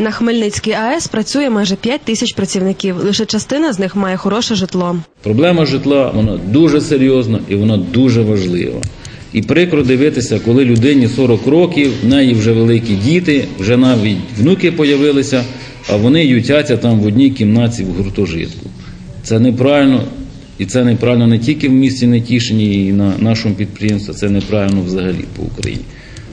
На Хмельницькій АЕС працює майже 5 тисяч працівників. Лише частина з них має хороше житло. Проблема житла вона дуже серйозна і вона дуже важлива. І прикро дивитися, коли людині 40 років, в неї вже великі діти, вже навіть внуки появилися, а вони ютяться там в одній кімнаті в гуртожитку. Це неправильно, і це неправильно не тільки в місті Нетішині і на нашому підприємстві, це неправильно взагалі по Україні.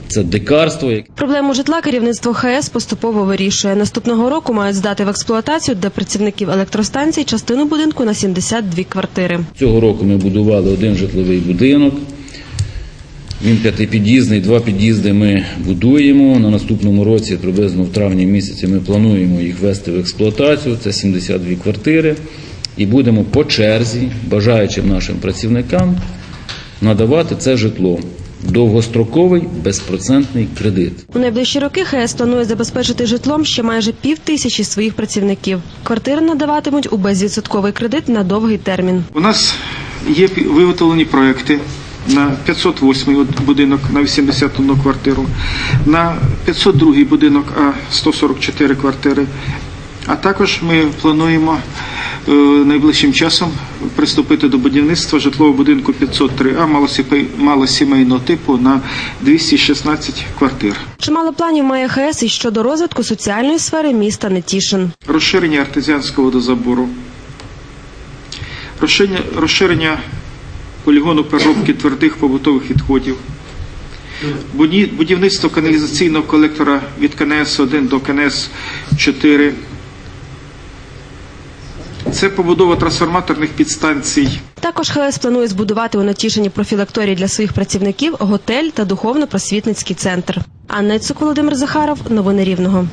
Це дикарство, Проблему житла керівництво ХС поступово вирішує. Наступного року мають здати в експлуатацію для працівників електростанцій частину будинку на 72 квартири. Цього року ми будували один житловий будинок. Він п'ятипід'їзний, два під'їзди ми будуємо. На наступному році, приблизно в травні місяці, ми плануємо їх ввести в експлуатацію. Це 72 квартири. І будемо по черзі, бажаючим нашим працівникам, надавати це житло. Довгостроковий безпроцентний кредит. У найближчі роки ХС планує забезпечити житлом ще майже пів тисячі своїх працівників. Квартири надаватимуть у безвідсотковий кредит на довгий термін. У нас є виготовлені проекти на 508 будинок на 81 квартиру, на 502 будинок, а 144 квартири. А також ми плануємо е, найближчим часом приступити до будівництва житлового будинку 503А малосіпей- малосімейного типу на 216 квартир. Чимало планів має ХС і щодо розвитку соціальної сфери міста Нетішин. розширення артезіанського водозабору, розширення, розширення полігону переробки твердих побутових відходів, будівництво каналізаційного колектора від КНС 1 до КНС 4. Це побудова трансформаторних підстанцій. Також ХС планує збудувати у Натішині профілакторії для своїх працівників, готель та духовно-просвітницький центр. Анна Цук, Володимир Захаров. Новини Рівного.